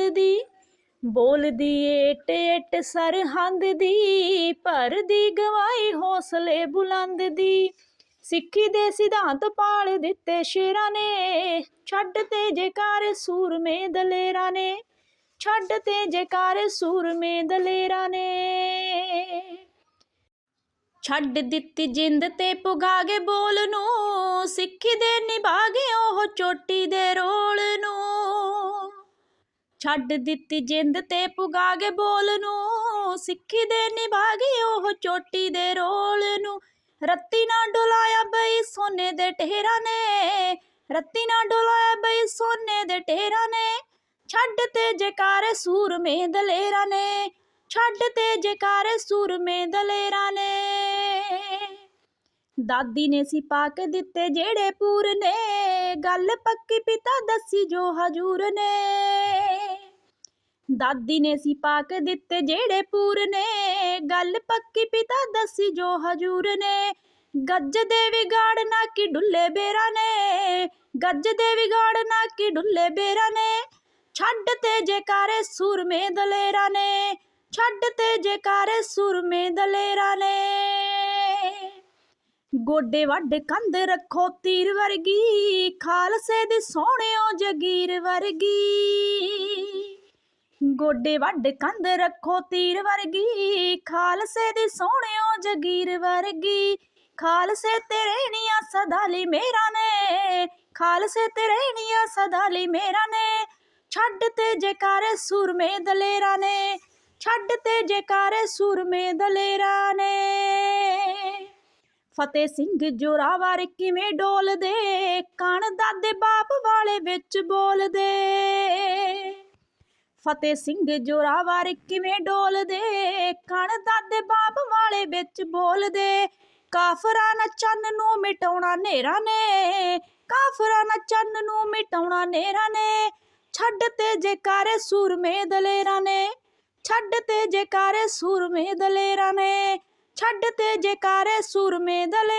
ਦੀ ਬੋਲਦੀ eight eight Sirhind ਦੀ ਭਰਦੀ ਗਵਾਈ ਹੌਸਲੇ ਬੁਲੰਦ ਦੀ। ਸਿੱਖੀ ਦੇ ਸਿਧਾਂਤ ਪਾਲ ਦਿੱਤੇ ਸ਼ੇਰਾਂ ਨੇ, ਛੱਡ ਤੇ ਜੇਕਾਰ ਸੂਰਮੇ ਦਲੇਰਾਂ ਨੇ, ਛੱਡ ਤੇ ਜੇਕਾਰ ਸੂਰਮੇ ਦਲੇਰਾਂ ਨੇ। ਛੱਡ ਦਿੱਤੀ ਜਿੰਦ ਤੇ ਪੁਗਾਗੇ ਬੋਲ ਨੂੰ, ਸਿੱਖੀ ਦੇ ਨਿਭਾਗੇ ਉਹ ਚੋਟੀ ਦੇ ਰੋਲ ਨੂੰ। ਛੱਡ ਦਿੱਤੀ ਜਿੰਦ ਤੇ ਪੁਗਾ ਕੇ ਬੋਲ ਨੂੰ। ਸਿੱਖੀ ਦੇ ਨਿਭਾਗੇ ਉਹ ਚੋਟੀ ਦੇ ਰੋਲ ਨੂੰ। ਰੱਤੀ ਨਾ ਡੁਲਾਇਆ ਬਈ ਸੋਨੇ ਦੇ ਟਹਿਰਾਂ ਨੇ। ਰੱਤੀ ਨਾ ਡੁਲਾਇਆ ਬਈ ਸੋਨੇ ਦੇ ਟਹਿਰਾਂ ਨੇ। ਛੱਡ ਤੇ ਜੇਕਾਰ ਸੂਰਮੇ ਦਲੇਰਾਂ ਨੇ। ਛੱਡ ਤੇ ਜੇਕਾਰ ਸੂਰਮੇ ਦਲੇਰਾਂ ਨੇ। ਦਾਦੀ ਨੇ ਸੀ ਪਾ ਕੇ ਦਿੱਤੇ ਜਿਹੜੇ ਪੂਰ ਨੇ। ਗੱਲ ਪੱਕੀ ਪਿਤਾ ਦੱਸੀ ਜੋ ਹਜੂਰ ਨੇ। ਦਾਦੀ ਨੇ ਸੀ ਪਾਕ ਦਿੱਤੇ ਜਿਹੜੇ ਪੂਰ ਨੇ। ਗੱਲ ਪੱਕੀ ਪਿਤਾ ਦੱਸੀ ਜੋ ਹਜੂਰ ਨੇ। ਗੱਜ ਦੇ ਵਿਗਾੜ ਨਾ ਕੀ ਡੁੱਲੇ ਬੇਰਾਂ ਨੇ। ਗੱਜ ਦੇ ਵਿਗਾੜ ਨਾ ਕੀ ਡੁੱਲੇ ਬੇਰਾਂ ਨੇ। ਛੱਡ ਤੇ ਜੇਕਾਰੇ ਸੂਰਮੇ ਦਲੇਰਾ ਨੇ। ਛੱਡ ਤੇ ਜੇਕਾਰੇ ਸੂਰਮੇ ਦਲੇਰਾ ਨੇ। ਗੋਡੇ ਵੱਡ ਕੰਧ ਰੱਖੋ ਤੀਰ ਵਰਗੀ। ਖਾਲਸੇ ਦੀ ਸੋਹਣਿਓ ਜਗੀਰ ਵਰਗੀ। ਗੋਡੇ ਵੱਡ ਕੰਧ ਰੱਖੋ ਤੀਰ ਵਰਗੀ, ਖਾਲਸੇ ਦੀ ਸੋਹਣਿਓ ਜਗੀਰ ਵਰਗੀ। ਖਾਲਸੇ ਤੇ ਰਹਿਣੀਆਂ ਸਦਾ ਲਈ ਮੇਰਾ ਨੇ, ਖਾਲਸੇ ਤੇ ਰਹਿਣੀਆਂ ਸਦਾ ਲਈ ਮੇਰਾ ਨੇ। ਛੱਡ ਤੇ ਜੈਕਾਰੇ ਸੂਰਮੇ ਦਲੇਰਾਂ ਨੇ, ਛੱਡ ਤੇ ਜੇਕਾਰੇ ਸੂਰਮੇ ਦਲੇਰਾ ਨੇ। ਫਤਿਹ ਸਿੰਘ ਜੋਰਾਵਰ ਕਿਵੇਂ ਡੋਲਦੇ, ਕਣ ਦਾਦੇ ਬਾਪ ਵਾਲੇ ਵਿੱਚ ਬੋਲਦੇ। ਫਤਿਹ ਸਿੰਘ ਜੋਰਾਵਰ ਕਿਵੇਂ ਡੋਲਦੇ? ਕਣ ਦਾਦੇ ਬਾਪ ਵਾਲੇ ਵਿੱਚ ਬੋਲਦੇ। ਕਾਫਰਾਂ ਨਾ ਚੰਨ ਨੂੰ ਮਿਟਾਉਣਾ ਨੇਰਾ ਨੇ। ਕਾਫਰਾਂ ਨਾ ਚੰਨ ਨੂੰ ਮਿਟਾਉਣਾ ਨੇਰਾ ਨੇ। ਛੱਡ ਤੇ ਜੇਕਾਰੇ ਸੂਰਮੇ ਦਲੇਰਾਂ ਨੇ। ਛੱਡ ਤੇ ਜੇਕਾਰੇ ਸੂਰਮੇ ਦਲੇਰਾਂ ਨੇ। ਛੱਡ ਤੇ ਜੇਕਾਰੇ ਸੂਰਮੇ ਦਲੇ